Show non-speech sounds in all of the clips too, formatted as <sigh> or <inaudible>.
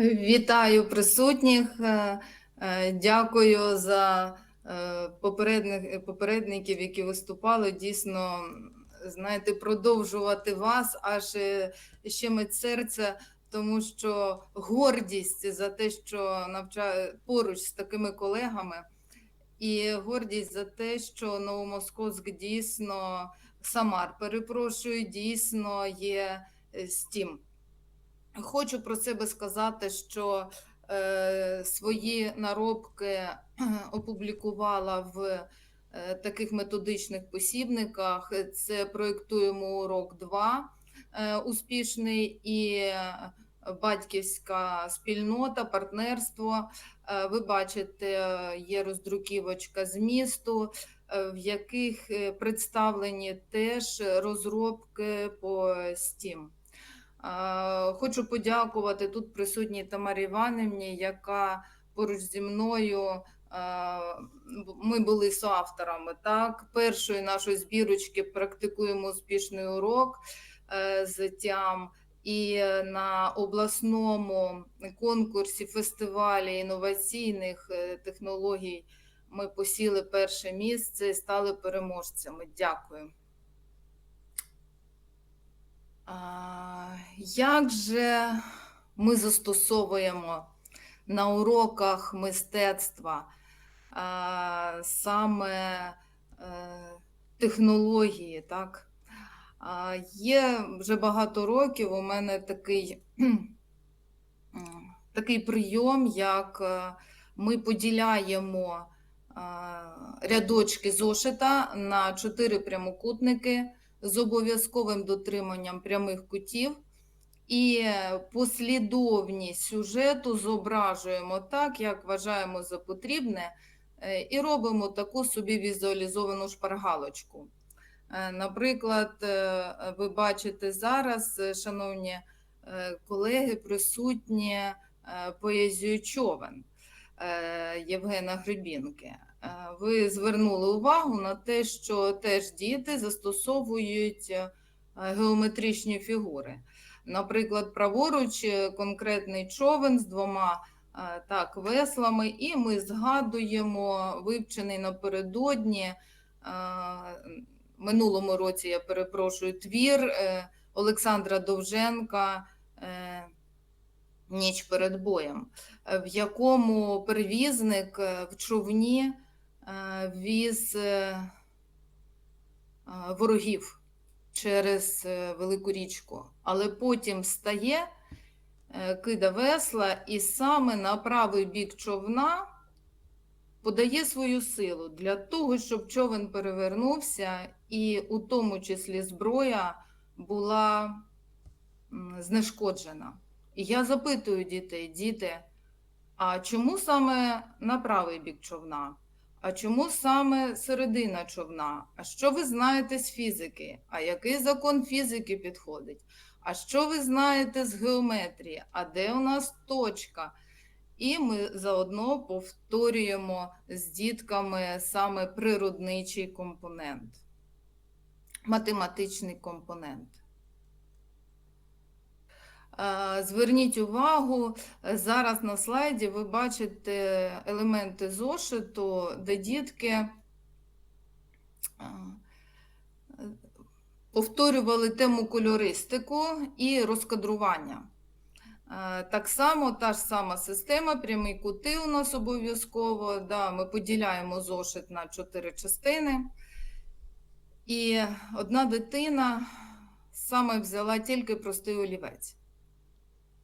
Вітаю присутніх. Е, е, Дякую за е, попередників, які виступали. Дійсно, знаєте, продовжувати вас аж щемить серце, тому що гордість за те, що навчаю поруч з такими колегами, і гордість за те, що Новомосковськ дійсно Самар, перепрошую, дійсно є стім. Хочу про себе сказати, що е, свої наробки <clears throat> опублікувала в е, таких методичних посібниках. Це проєктуємо урок 2 е, успішний і е, батьківська спільнота, партнерство. Е, ви бачите, е, є роздруківочка змісту, е, в яких представлені теж розробки по STEAM. Хочу подякувати тут присутній Тамарі Іванівні, яка поруч зі мною. Ми були соавторами так, першої нашої збірочки практикуємо успішний урок е, з тям. І на обласному конкурсі фестивалі інноваційних е, технологій ми посіли перше місце і стали переможцями. Дякую. Як же ми застосовуємо на уроках мистецтва саме е, технології, так? Є вже багато років у мене такий, <clears throat> такий прийом, як е, ми поділяємо а, рядочки зошита на чотири прямокутники з обов'язковим дотриманням прямих кутів. І послідовність сюжету зображуємо так, як вважаємо за потрібне, е, і робимо таку собі візуалізовану шпаргалочку. Е, Наприклад, е, ви бачите зараз, шановні колеги, присутні поезію човен Євгена Гребінки. Е, Ви звернули увагу на те, що теж діти застосовують е, геометричні фігури. Наприклад, праворуч е, конкретний човен з двома так, веслами, і ми згадуємо вивчений напередодні минулому році, я перепрошую, твір Олександра Довженка Ніч перед боєм, в якому перевізник в човні віз е, е, ворогів через е, велику річку, але потім встає, е, кида весла і саме на правий бік човна подає свою силу для того, щоб човен перевернувся, і у тому числі зброя була знешкоджена. І я запитую дітей, діти, а чому саме на правий бік човна? А чому саме середина човна? А що ви знаєте з фізики? А який закон фізики підходить? А що ви знаєте з геометрії? А де у нас точка? І ми заодно повторюємо з дітками саме природничий компонент, математичний компонент. Е, Зверніть увагу, е, зараз на слайді ви бачите елементи зошиту, де дітки е, повторювали тему кольористику і розкадрування. Так само та ж сама система, прямі кути у нас обов'язково. Да, ми поділяємо зошит на чотири частини. І одна дитина саме взяла тільки простий олівець.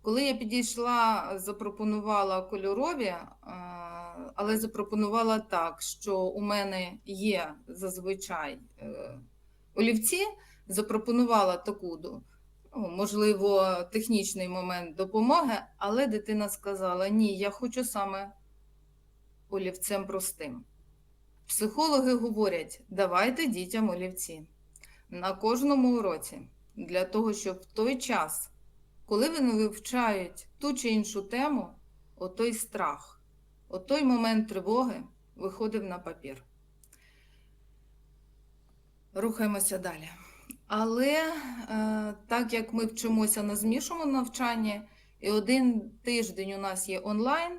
Коли я підійшла, запропонувала кольорові, е, але запропонувала так, що у мене є зазвичай е, олівці, запропонувала таку, ну, можливо, технічний момент допомоги, але дитина сказала: ні, я хочу саме олівцем простим. Психологи говорять, давайте дітям олівці на кожному уроці для того, щоб в той час, коли вони вивчають ту чи іншу тему, отой страх, отой момент тривоги виходив на папір. Рухаємося далі. Але е, так як ми вчимося на змішаному навчанні, і один тиждень у нас є онлайн,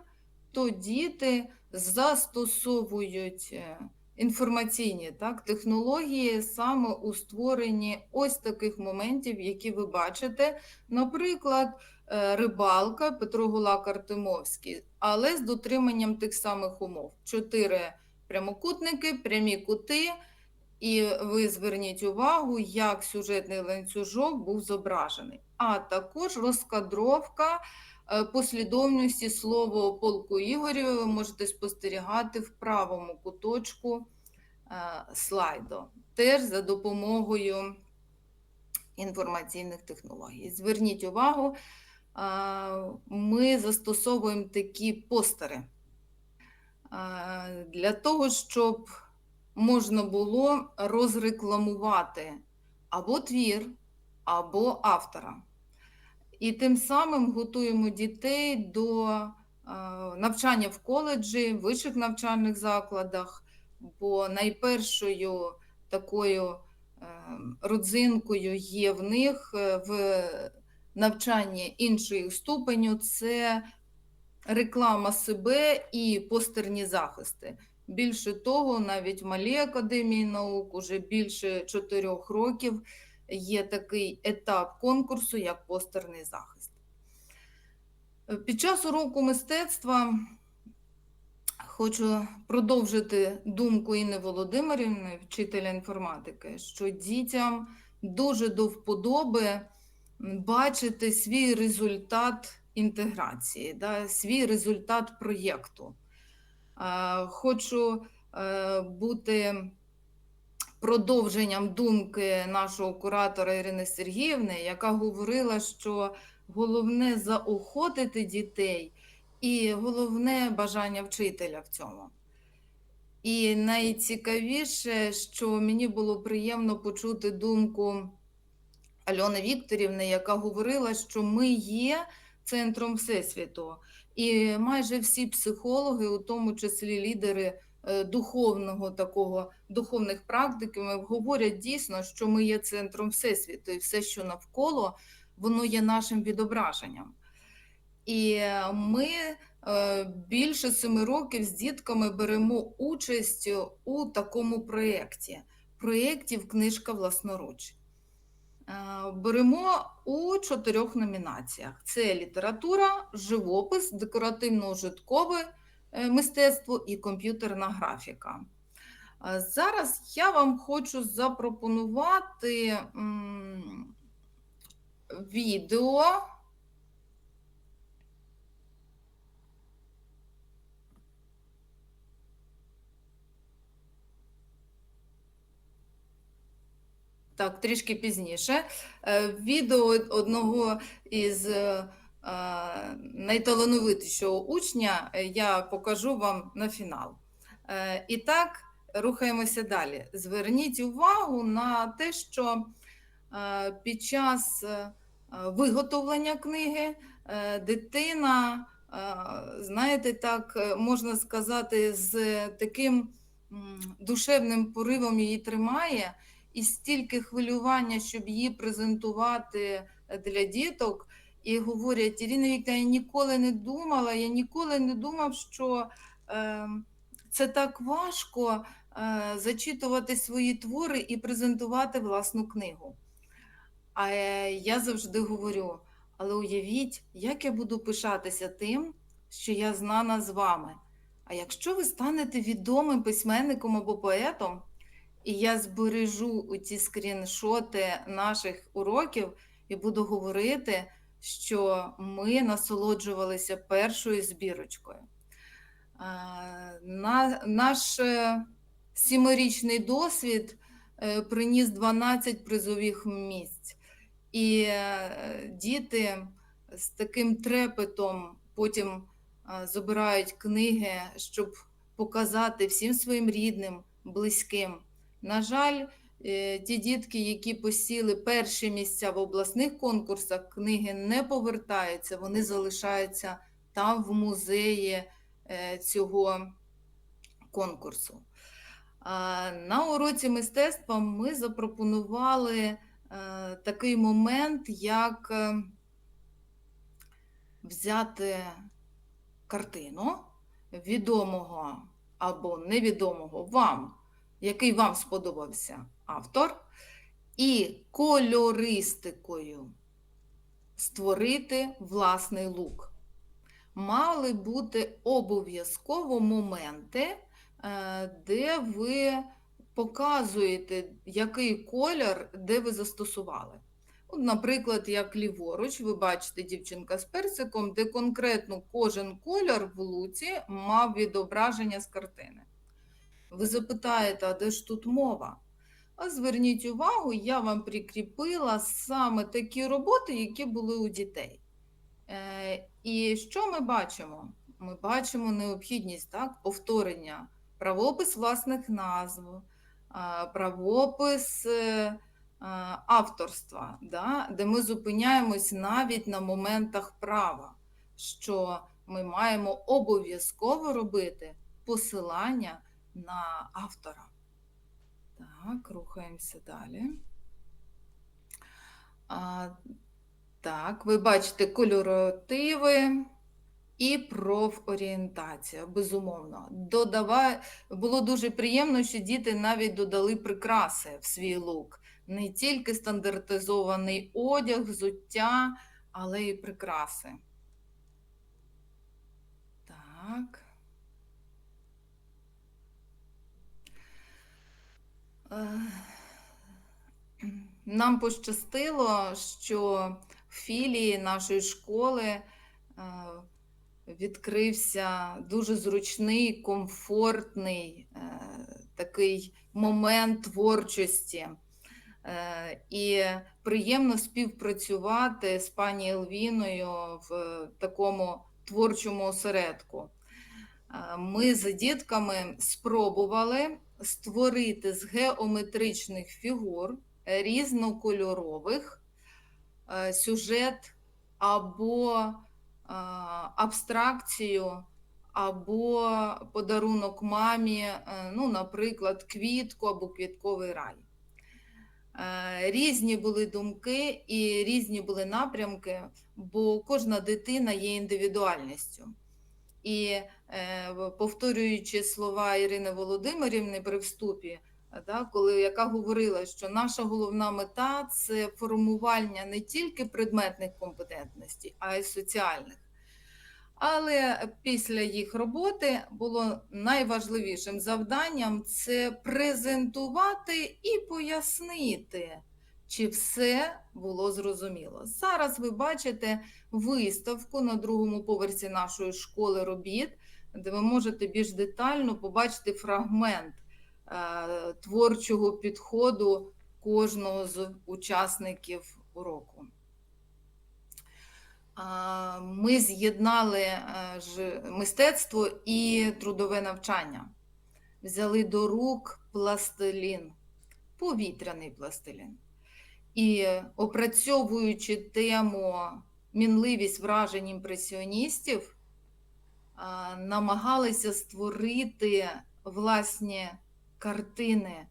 то діти застосовують е, інформаційні так, технології саме у створенні ось таких моментів, які ви бачите. Наприклад, е, рибалка Петро Гулак Артемовський, але з дотриманням тих самих умов: чотири прямокутники, прямі кути. І ви зверніть увагу, як сюжетний ланцюжок був зображений, а також розкадровка послідовності слова полку Ігорю ви можете спостерігати в правому куточку е, слайду, теж за допомогою інформаційних технологій. Зверніть увагу, е, ми застосовуємо такі постери для того, щоб можна було розрекламувати або твір, або автора. І тим самим готуємо дітей до е, навчання в коледжі, вищих навчальних закладах, бо найпершою такою е, родзинкою є в них е, в навчанні іншої ступеню це реклама себе і постерні захисти. Більше того, навіть в Малій академії наук уже більше чотирьох років є такий етап конкурсу, як постерний захист. Під час уроку мистецтва хочу продовжити думку Інни Володимирівни, вчителя інформатики, що дітям дуже до вподоби бачити свій результат інтеграції, да, свій результат проєкту. Хочу е, бути продовженням думки нашого куратора Ірини Сергіївни, яка говорила, що головне заохотити дітей і головне бажання вчителя в цьому. І найцікавіше, що мені було приємно почути думку Альони Вікторівни, яка говорила, що ми є центром Всесвіту. І майже всі психологи, у тому числі лідери духовного такого духовних практиків, говорять дійсно, що ми є центром всесвіту, і все, що навколо, воно є нашим відображенням. І ми е, більше семи років з дітками беремо участь у такому проєкті. Проєктів книжка власноруч. Е, беремо у чотирьох номінаціях: це література, живопис, декоративно-ужиткове е, мистецтво і комп'ютерна графіка. Е, зараз я вам хочу запропонувати відео. так, трішки пізніше. Е, відео одного із е, найталановитішого учня е, я покажу вам на фінал. І так, рухаємося далі. Зверніть увагу на те, що під час виготовлення книги дитина, знаєте, так можна сказати, з таким душевним поривом її тримає і стільки хвилювання, щоб її презентувати для діток. І говорять, Ірина Вікторівна, я ніколи не думала, я ніколи не думав, що е, це так важко е, зачитувати свої твори і презентувати власну книгу. А е, я завжди говорю: але уявіть, як я буду пишатися тим, що я знана з вами. А якщо ви станете відомим письменником або поетом, і я збережу ці скріншоти наших уроків і буду говорити, що ми насолоджувалися першою збірочкою. Наш е, сімирічний досвід е, приніс 12 призових місць, і е, діти з таким трепетом потім забирають книги, щоб показати всім своїм рідним, близьким. На жаль, ті дітки, які посіли перші місця в обласних конкурсах, книги не повертаються, вони залишаються там в музеї е, цього конкурсу. На уроці мистецтва ми запропонували е, такий момент, як взяти картину відомого або невідомого вам, який вам сподобався автор, і кольористикою створити власний лук. Мали бути обов'язково моменти, е, де ви показуєте, який колір, де ви застосували. От, наприклад, як ліворуч, ви бачите дівчинка з персиком, де конкретно кожен колір в луці мав відображення з картини. Ви запитаєте, а де ж тут мова? А зверніть увагу, я вам прикріпила саме такі роботи, які були у дітей. Е, І що ми бачимо? Ми бачимо необхідність так, повторення, правопис власних назв, правопис е, авторства, да, де ми зупиняємось навіть на моментах права, що ми маємо обов'язково робити посилання на автора. Так, рухаємося далі. А, так, ви бачите кольоративи і профорієнтація, безумовно. Додава... Було дуже приємно, що діти навіть додали прикраси в свій лук. Не тільки стандартизований одяг, взуття, але й прикраси. Так. Нам пощастило, що в філії нашої школи е, відкрився дуже зручний, комфортний е, такий момент творчості. Е, І приємно співпрацювати з пані Елвіною в такому творчому осередку. Е, Ми з дітками спробували створити з геометричних фігур різнокольорових е, сюжет або е, абстракцію, або подарунок мамі, е, ну, наприклад, квітку або квітковий рай. Різні були думки і різні були напрямки, бо кожна дитина є індивідуальністю. І повторюючи слова Ірини Володимирівни при вступі, е, коли яка говорила, що наша головна мета це формування не тільки предметних компетентностей, а й соціальних. Але після їх роботи було найважливішим завданням це презентувати і пояснити, чи все було зрозуміло. Зараз ви бачите виставку на другому поверсі нашої школи робіт, де ви можете більш детально побачити фрагмент е, творчого підходу кожного з учасників уроку. Ми з'єднали е, мистецтво і трудове навчання. Взяли до рук пластилін, повітряний пластилін. І опрацьовуючи тему мінливість вражень імпресіоністів, намагалися створити власні картини.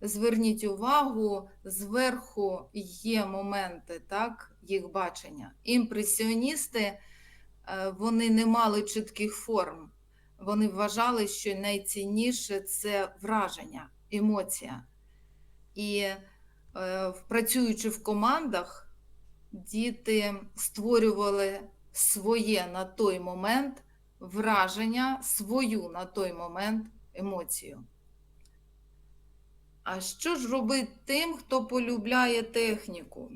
Зверніть увагу, зверху є моменти так, їх бачення. Імпресіоністи е, вони не мали чітких форм. Вони вважали, що найцінніше це враження, емоція. І е, працюючи в командах, діти створювали своє на той момент враження, свою на той момент емоцію. А що ж робити тим, хто полюбляє техніку?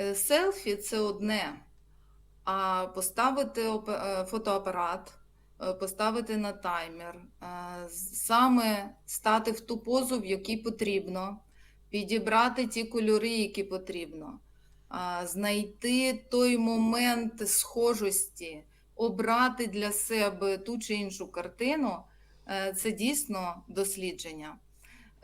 Е, Селфі це одне, а поставити е, фотоапарат, е, поставити на таймер, саме стати в ту позу, в якій потрібно, підібрати ті кольори, які потрібно, знайти той момент схожості, обрати для себе ту чи іншу картину е, це дійсно дослідження.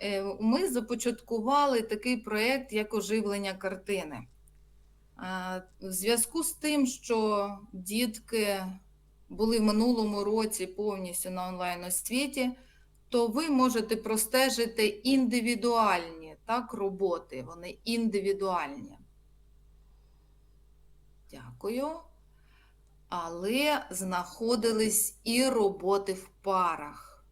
Е, Ми започаткували такий проєкт, як оживлення картини. Е, В зв'язку з тим, що дітки були в минулому році повністю на онлайн освіті, то ви можете простежити індивідуальні так, роботи. Вони індивідуальні. Дякую. Але знаходились і роботи в парах.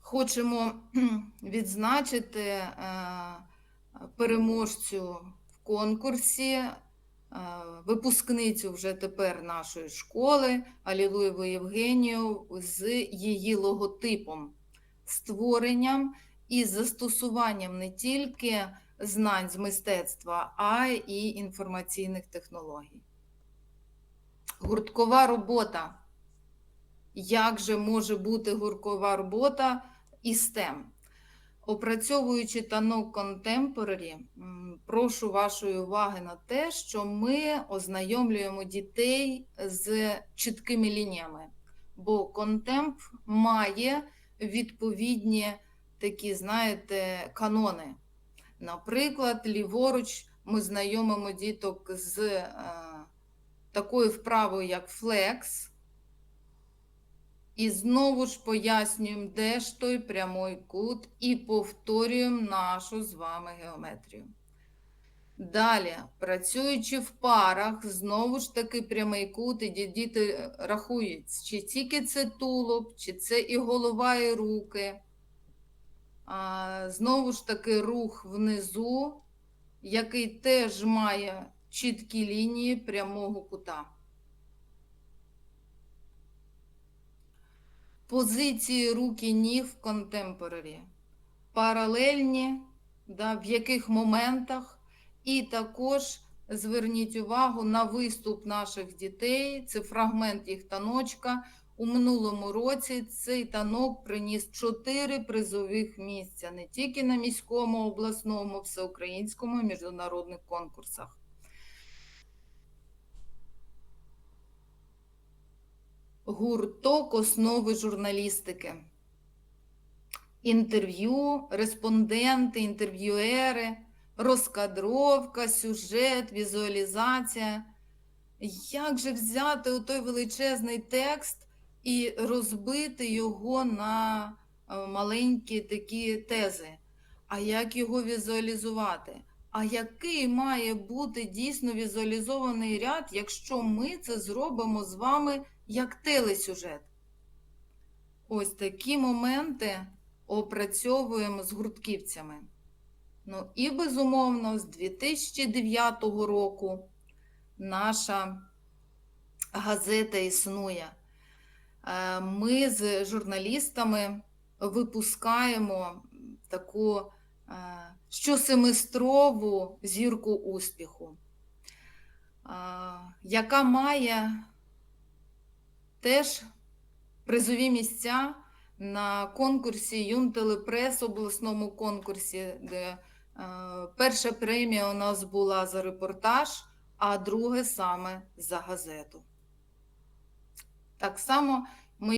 Хочемо <clears throat> відзначити е, переможцю в конкурсі, е, випускницю вже тепер нашої школи Алілуєву Євгенію з її логотипом, створенням і застосуванням не тільки знань з мистецтва, а й інформаційних технологій. Гурткова робота. Як же може бути гурткова робота і STEM? Опрацьовуючи танок Contemporary, прошу вашої уваги на те, що ми ознайомлюємо дітей з чіткими лініями, бо контемп має відповідні такі, знаєте, канони. Наприклад, ліворуч ми знайомимо діток з е, такою вправою, як флекс, і знову ж пояснюємо, де ж той прямий кут, і повторюємо нашу з вами геометрію. Далі, працюючи в парах, знову ж таки прямий кут, і діти рахують, чи тільки це тулуб, чи це і голова, і руки. А, знову ж таки рух внизу, який теж має чіткі лінії прямого кута. Позиції рук і ніг в контемпорарі. Паралельні, да, в яких моментах, і також зверніть увагу на виступ наших дітей. Це фрагмент їх таночка. У минулому році цей танок приніс чотири призових місця не тільки на міському, обласному, всеукраїнському і міжнародних конкурсах. Гурток основи журналістики. Інтерв'ю, респонденти, інтерв'юери, розкадровка, сюжет, візуалізація. Як же взяти у той величезний текст і розбити його на е, маленькі такі тези? А як його візуалізувати? А який має бути дійсно візуалізований ряд, якщо ми це зробимо з вами як телесюжет? Ось такі моменти опрацьовуємо з гуртківцями. Ну і безумовно, з 2009 року наша газета існує. Е, Ми з журналістами випускаємо таку е, щосеместрову зірку успіху, е, яка має теж призові місця на конкурсі Юнтелепрес, обласному конкурсі, де перша премія у нас була за репортаж, а друге саме за газету. Так само